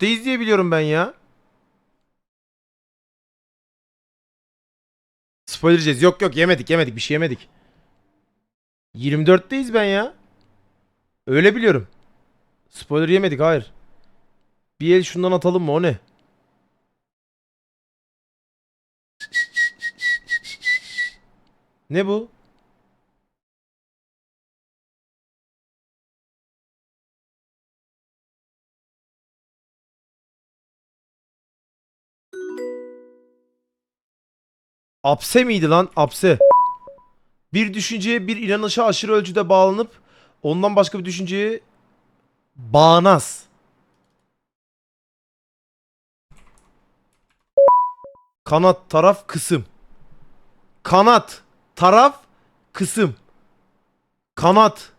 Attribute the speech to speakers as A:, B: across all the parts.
A: 24'teyiz diye biliyorum ben ya. Spoiler yiyeceğiz. Yok yok yemedik yemedik bir şey yemedik. 24'teyiz ben ya. Öyle biliyorum. Spoiler yemedik hayır. Bir el şundan atalım mı o ne? Ne bu? Apse miydi lan? Apse. Bir düşünceye bir inanışa aşırı ölçüde bağlanıp ondan başka bir düşünceye bağnaz. Kanat, taraf, kısım. Kanat, taraf, kısım. Kanat,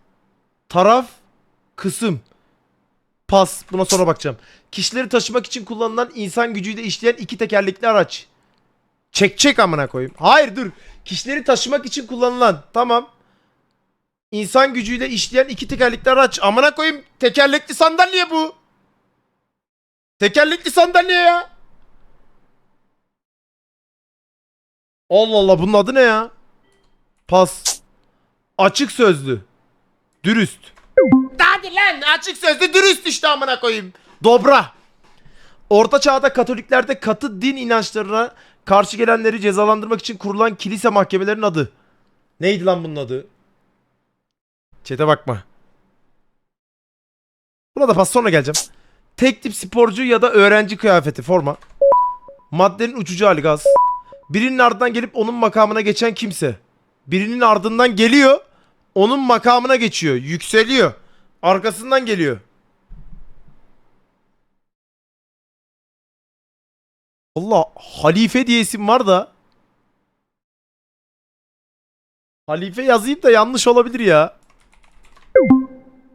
A: taraf, kısım. Pas. Buna sonra bakacağım. Kişileri taşımak için kullanılan insan gücüyle işleyen iki tekerlekli araç. Çek çek amına koyayım. Hayır dur. Kişileri taşımak için kullanılan. Tamam. İnsan gücüyle işleyen iki tekerlekli araç. Amına koyayım. Tekerlekli sandalye bu. Tekerlekli sandalye ya. Allah Allah bunun adı ne ya? Pas. Açık sözlü. Dürüst. Hadi lan açık sözlü dürüst işte amına koyayım. Dobra. Orta çağda Katoliklerde katı din inançlarına karşı gelenleri cezalandırmak için kurulan kilise mahkemelerinin adı. Neydi lan bunun adı? Çete bakma. Buna da pas sonra geleceğim. Tek tip sporcu ya da öğrenci kıyafeti forma. Maddenin uçucu hali gaz. Birinin ardından gelip onun makamına geçen kimse. Birinin ardından geliyor. Onun makamına geçiyor. Yükseliyor. Arkasından geliyor. Allah halife diye isim var da. Halife yazayım da yanlış olabilir ya.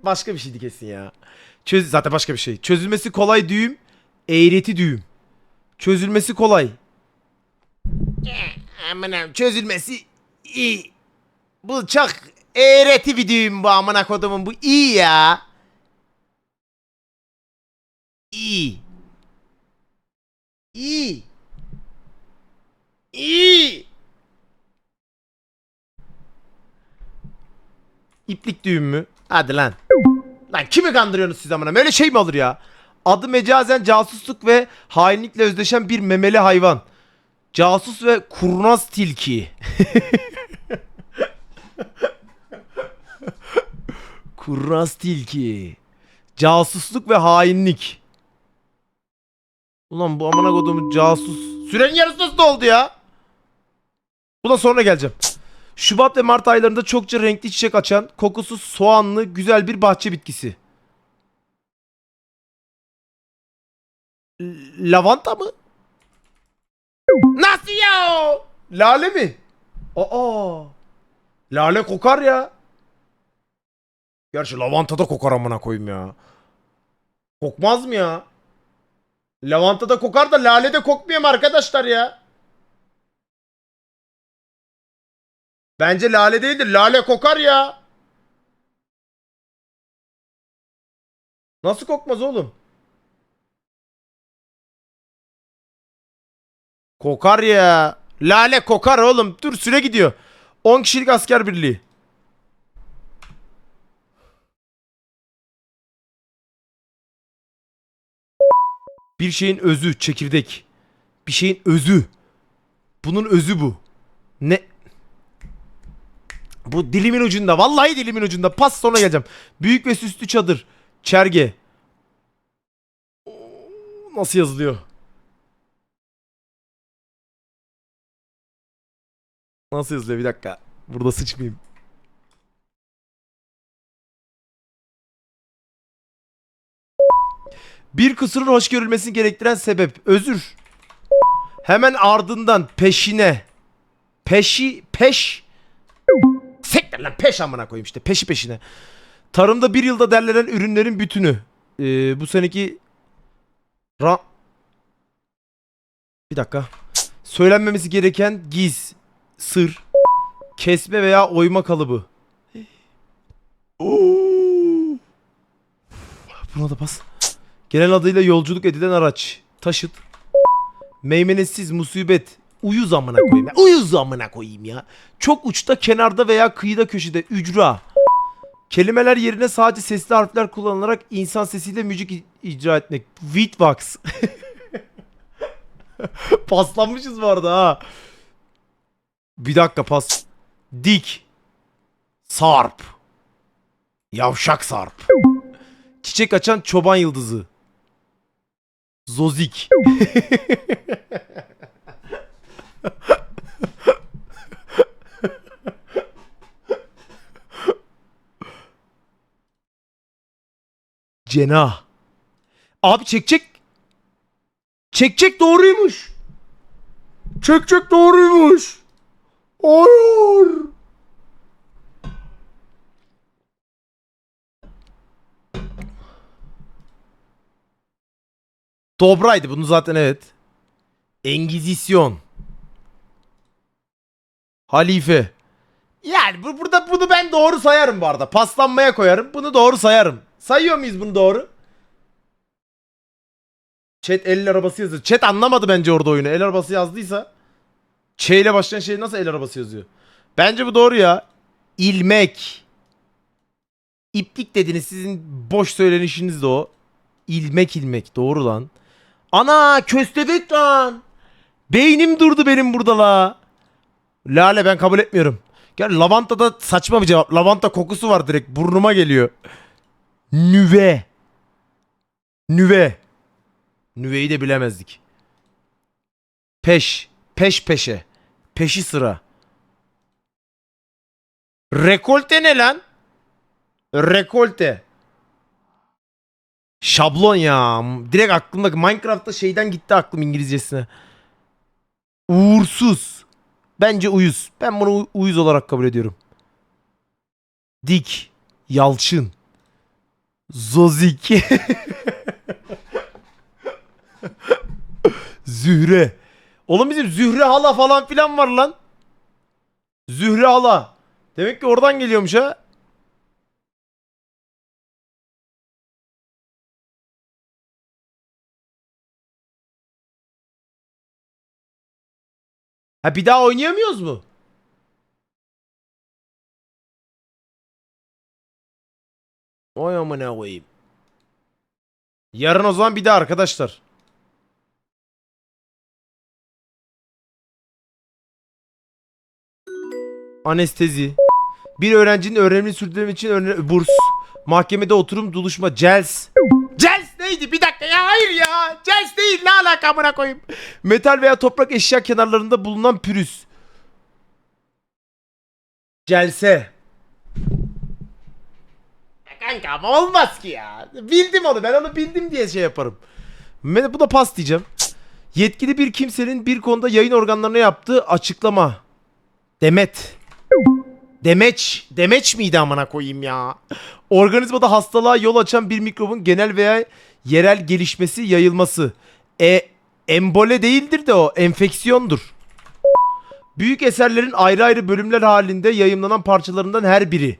A: Başka bir şeydi kesin ya. Çöz zaten başka bir şey. Çözülmesi kolay düğüm, eğreti düğüm. Çözülmesi kolay. Amına çözülmesi iyi. Bu çok eğreti bir düğüm bu amına kodumun bu iyi ya. İyi. İyi. İyi. İplik düğüm mü? Hadi lan. Lan kimi kandırıyorsunuz siz amına? Böyle şey mi olur ya? Adı mecazen casusluk ve hainlikle özdeşen bir memeli hayvan. Casus ve kurnaz tilki. kurnaz tilki. Casusluk ve hainlik. Ulan bu amına koduğum casus. Sürenin yarısı nasıl oldu ya? Buna sonra geleceğim. Şubat ve Mart aylarında çokça renkli çiçek açan, kokusu soğanlı, güzel bir bahçe bitkisi. L- lavanta mı? Nasıl ya? Lale mi? Aa. Lale kokar ya. Gerçi lavanta da kokar amına koyayım ya. Kokmaz mı ya? Lavanta da kokar da lale de kokmuyor mu arkadaşlar ya? Bence lale değildir. Lale kokar ya. Nasıl kokmaz oğlum? Kokar ya. Lale kokar oğlum. Dur süre gidiyor. 10 kişilik asker birliği. Bir şeyin özü, çekirdek. Bir şeyin özü. Bunun özü bu. Ne? Bu dilimin ucunda. Vallahi dilimin ucunda. Pas sonra geleceğim. Büyük ve süslü çadır. Çerge. Nasıl yazılıyor? Nasıl yazılıyor? Bir dakika. Burada sıçmayayım. Bir kusurun hoş görülmesini gerektiren sebep. Özür. Hemen ardından peşine. Peşi peş. Sektir lan peş amına koyayım işte peşi peşine. Tarımda bir yılda derlenen ürünlerin bütünü. Ee, bu seneki ra bir dakika. Söylenmemesi gereken giz, sır, kesme veya oyma kalıbı. Oo. Buna da bas. Genel adıyla yolculuk edilen araç. Taşıt. Meymenetsiz musibet. Uyuz amına koyayım ya. Uyuz amına koyayım ya. Çok uçta, kenarda veya kıyıda köşede. Ücra. Kelimeler yerine sadece sesli harfler kullanılarak insan sesiyle müzik icra etmek. Beatbox. Paslanmışız bu arada ha. Bir dakika pas. Dik. Sarp. Yavşak sarp. Çiçek açan çoban yıldızı. Zozik. Cenah. Abi çekecek. Çekecek doğruymuş. Çekecek doğruymuş. Hayır. Dobraydı bunu zaten evet. Engizisyon. Halife. Yani bu, burada bunu ben doğru sayarım bu arada. Paslanmaya koyarım. Bunu doğru sayarım. Sayıyor muyuz bunu doğru? Chat el arabası yazıyor. Chat anlamadı bence orada oyunu. El arabası yazdıysa. Ç ile başlayan şey nasıl el arabası yazıyor? Bence bu doğru ya. İlmek. İplik dediniz sizin boş söylenişiniz de o. İlmek ilmek doğru lan. Ana köstebek lan. Beynim durdu benim burada la. Lale ben kabul etmiyorum. Gel lavanta da saçma bir cevap. Lavanta kokusu var direkt burnuma geliyor. Nüve. Nüve. Nüveyi de bilemezdik. Peş. Peş peşe. Peşi sıra. Rekolte ne lan? Rekolte. Şablon ya. Direkt aklımda Minecraft'ta şeyden gitti aklım İngilizcesine. Uğursuz. Bence uyuz. Ben bunu uyuz olarak kabul ediyorum. Dik. Yalçın. Zozik. Zühre. Oğlum bizim Zühre hala falan filan var lan. Zühre hala. Demek ki oradan geliyormuş ha. Ha bir daha oynayamıyoruz mu? Oy amına koyayım. Yarın o zaman bir daha arkadaşlar. Anestezi. Bir öğrencinin öğrenimini sürdürmek için burs. Mahkemede oturum buluşma. Cels. Neydi? Bir dakika ya hayır ya. Cels değil ne alaka amına koyayım. Metal veya toprak eşya kenarlarında bulunan pürüz. Celse. Ya Kanka ama olmaz ki ya. Bildim onu ben onu bildim diye şey yaparım. Ben- Bu da pas diyeceğim. Yetkili bir kimsenin bir konuda yayın organlarına yaptığı açıklama. Demet. Demeç. Demeç miydi amına koyayım ya? Organizmada hastalığa yol açan bir mikrobun genel veya yerel gelişmesi, yayılması. E embole değildir de o, enfeksiyondur. Büyük eserlerin ayrı ayrı bölümler halinde yayımlanan parçalarından her biri.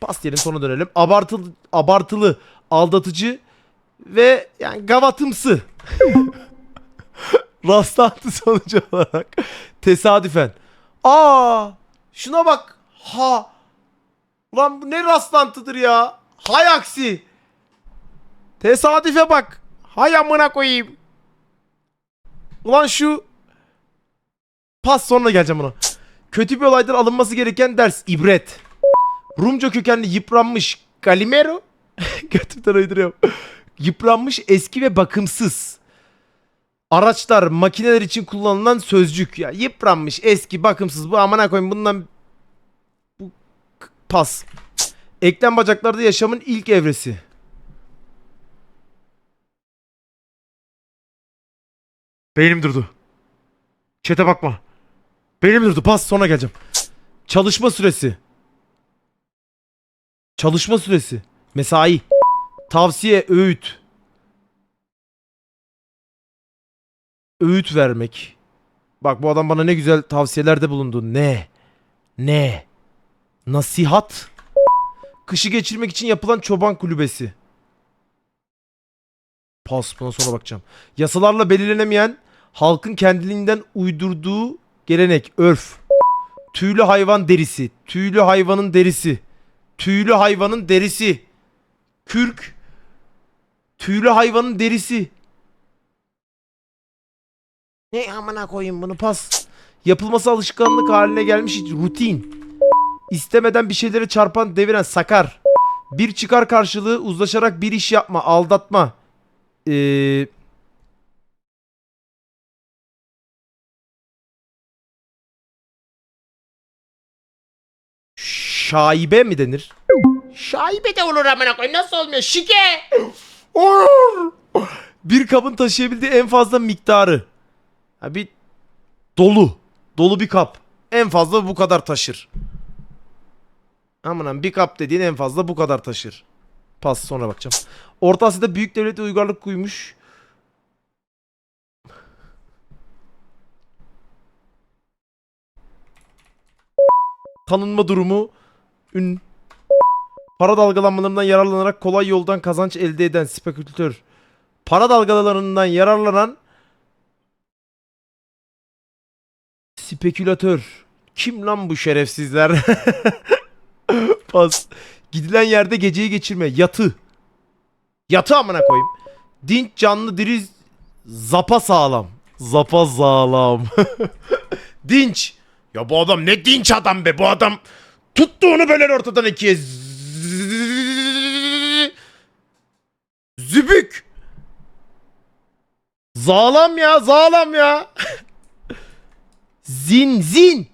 A: Pas diyelim sonra dönelim. Abartılı, abartılı, aldatıcı ve yani gavatımsı. Rastlantı sonucu olarak tesadüfen. Aa, şuna bak. Ha. Ulan bu ne rastlantıdır ya? Hay aksi. Tesadüfe bak. Hay amına koyayım. Ulan şu pas sonra geleceğim buna. Kötü bir olaydan alınması gereken ders ibret. Rumca kökenli yıpranmış Galimero. Götümden uyduruyorum. Yıpranmış eski ve bakımsız. Araçlar, makineler için kullanılan sözcük. Ya yıpranmış, eski, bakımsız. Bu amına koyayım bundan bu pas. Eklem bacaklarda yaşamın ilk evresi. Beynim durdu. Çete bakma. Beynim durdu. Pas sonra geleceğim. Çalışma süresi. Çalışma süresi. Mesai. Tavsiye, öğüt. Öğüt vermek. Bak bu adam bana ne güzel tavsiyelerde bulundu. Ne? Ne? Nasihat. Kışı geçirmek için yapılan çoban kulübesi. Pas buna sonra bakacağım. Yasalarla belirlenemeyen halkın kendiliğinden uydurduğu gelenek, örf. Tüylü hayvan derisi. Tüylü hayvanın derisi. Tüylü hayvanın derisi. Kürk. Tüylü hayvanın derisi. Ne amına koyayım bunu pas. Yapılması alışkanlık haline gelmiş rutin. İstemeden bir şeylere çarpan deviren sakar. Bir çıkar karşılığı uzlaşarak bir iş yapma, aldatma. Ee, şaibe mi denir? Şaibe de olur amına koyayım. Nasıl olmuyor? Şike. Olur. Bir kabın taşıyabildiği en fazla miktarı. Ha bir dolu. Dolu bir kap. En fazla bu kadar taşır. Aman bir kap dediğin en fazla bu kadar taşır. Pas sonra bakacağım. Orta Asya'da büyük devlete uygarlık kuymuş. Tanınma durumu ün para dalgalanmalarından yararlanarak kolay yoldan kazanç elde eden spekülatör. Para dalgalarından yararlanan spekülatör. Kim lan bu şerefsizler? Pas. Gidilen yerde geceyi geçirme. Yatı. Yatı amına koyayım. Dinç canlı diri zapa sağlam. Zapa sağlam. dinç. Ya bu adam ne dinç adam be bu adam. Tuttuğunu böler ortadan ikiye. Zübük. Zalam ya zalam ya. zin zin.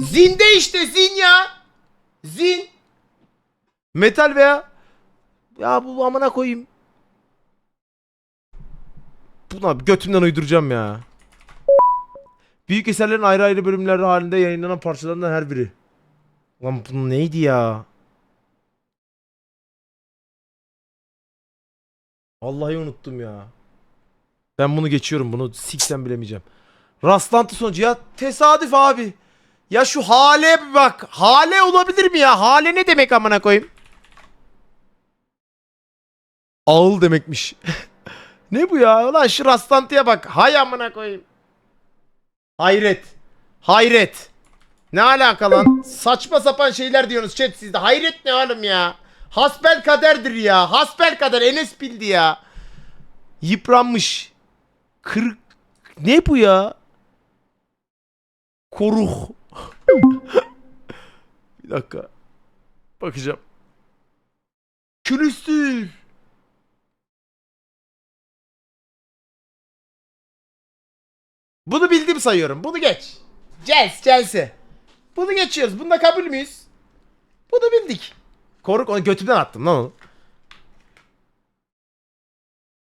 A: Zinde işte zin ya. Zin. Metal veya ya bu amına koyayım. Buna götümden uyduracağım ya. Büyük eserlerin ayrı ayrı bölümler halinde yayınlanan parçalarından her biri. Lan bu neydi ya? Vallahi unuttum ya. Ben bunu geçiyorum. Bunu siksem bilemeyeceğim. Rastlantı sonucu ya tesadüf abi. Ya şu hale bir bak. Hale olabilir mi ya? Hale ne demek amına koyayım? Ağıl demekmiş. ne bu ya? Ulan şu rastlantıya bak. Hay amına koyayım. Hayret. Hayret. Ne alaka lan? Saçma sapan şeyler diyorsunuz chat sizde. Hayret ne oğlum ya? Hasbel kaderdir ya. Hasbel kader. Enes bildi ya. Yıpranmış. Kırık. Ne bu ya? Koruh. Bir dakika. Bakacağım. Külüstür. Bunu bildim sayıyorum. Bunu geç. Cels, Chelsea. Bunu geçiyoruz. Bunda kabul müyüz? Bunu bildik. Koruk onu götümden attım lan onu.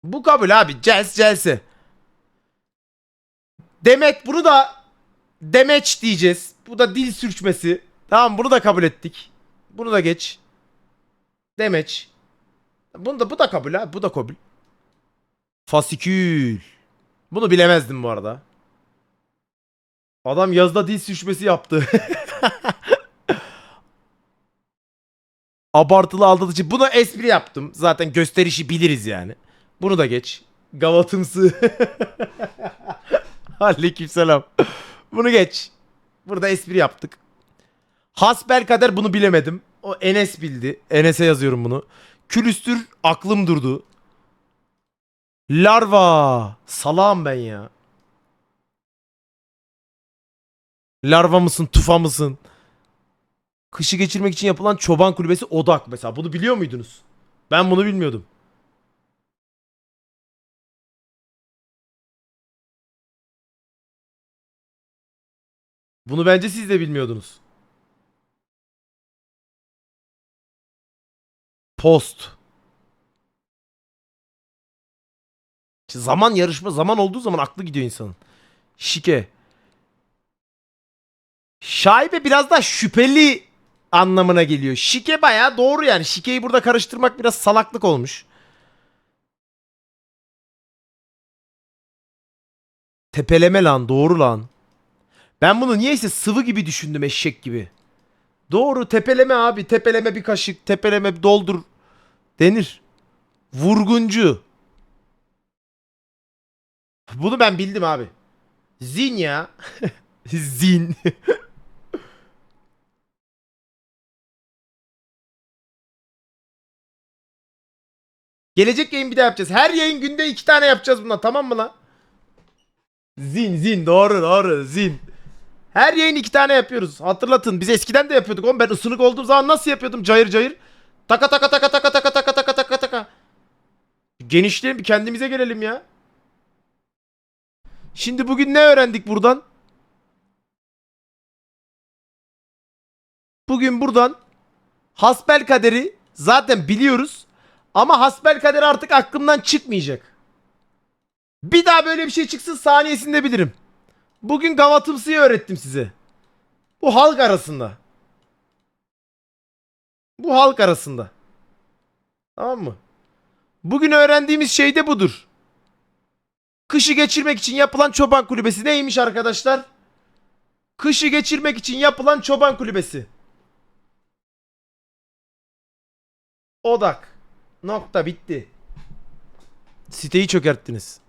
A: Bu kabul abi. Cels, Chelsea. Demet bunu da demeç diyeceğiz. Bu da dil sürçmesi. Tamam bunu da kabul ettik. Bunu da geç. Demeç. Bunu da bu da kabul ha. Bu da kabul. Fasikül. Bunu bilemezdim bu arada. Adam yazda dil sürçmesi yaptı. Abartılı aldatıcı. Buna espri yaptım. Zaten gösterişi biliriz yani. Bunu da geç. Gavatımsı. Aleykümselam. Bunu geç. Burada espri yaptık. Hasbel kader bunu bilemedim. O Enes bildi. Enes'e yazıyorum bunu. Külüstür aklım durdu. Larva. Salam ben ya. Larva mısın, tufa mısın? Kışı geçirmek için yapılan çoban kulübesi odak mesela. Bunu biliyor muydunuz? Ben bunu bilmiyordum. Bunu bence siz de bilmiyordunuz. Post. Zaman yarışma zaman olduğu zaman aklı gidiyor insanın. Şike. Şaibe biraz daha şüpheli anlamına geliyor. Şike bayağı doğru yani. Şikeyi burada karıştırmak biraz salaklık olmuş. Tepeleme lan doğru lan. Ben bunu niyeyse sıvı gibi düşündüm eşek gibi. Doğru tepeleme abi. Tepeleme bir kaşık. Tepeleme doldur. Denir. Vurguncu. Bunu ben bildim abi. Zin ya. Zin. Gelecek yayın bir daha yapacağız. Her yayın günde iki tane yapacağız bundan tamam mı lan? Zin zin doğru doğru zin. Her yayın iki tane yapıyoruz. Hatırlatın biz eskiden de yapıyorduk. Oğlum ben ısınık olduğum zaman nasıl yapıyordum cayır cayır? Taka taka taka taka taka taka taka taka taka. Genişleyelim bir kendimize gelelim ya. Şimdi bugün ne öğrendik buradan? Bugün buradan hasbel kaderi zaten biliyoruz. Ama hasbel kaderi artık aklımdan çıkmayacak. Bir daha böyle bir şey çıksın saniyesinde bilirim. Bugün gavatımsıyı öğrettim size. Bu halk arasında. Bu halk arasında. Tamam mı? Bugün öğrendiğimiz şey de budur. Kışı geçirmek için yapılan çoban kulübesi neymiş arkadaşlar? Kışı geçirmek için yapılan çoban kulübesi. Odak. Nokta bitti. Siteyi çökerttiniz.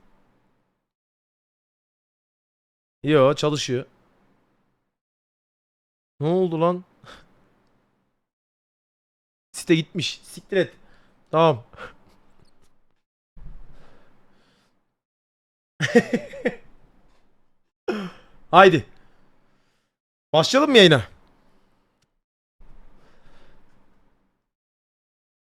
A: Yo çalışıyor. Ne oldu lan? Site gitmiş. Siktir et. Tamam. Haydi. Başlayalım mı yayına?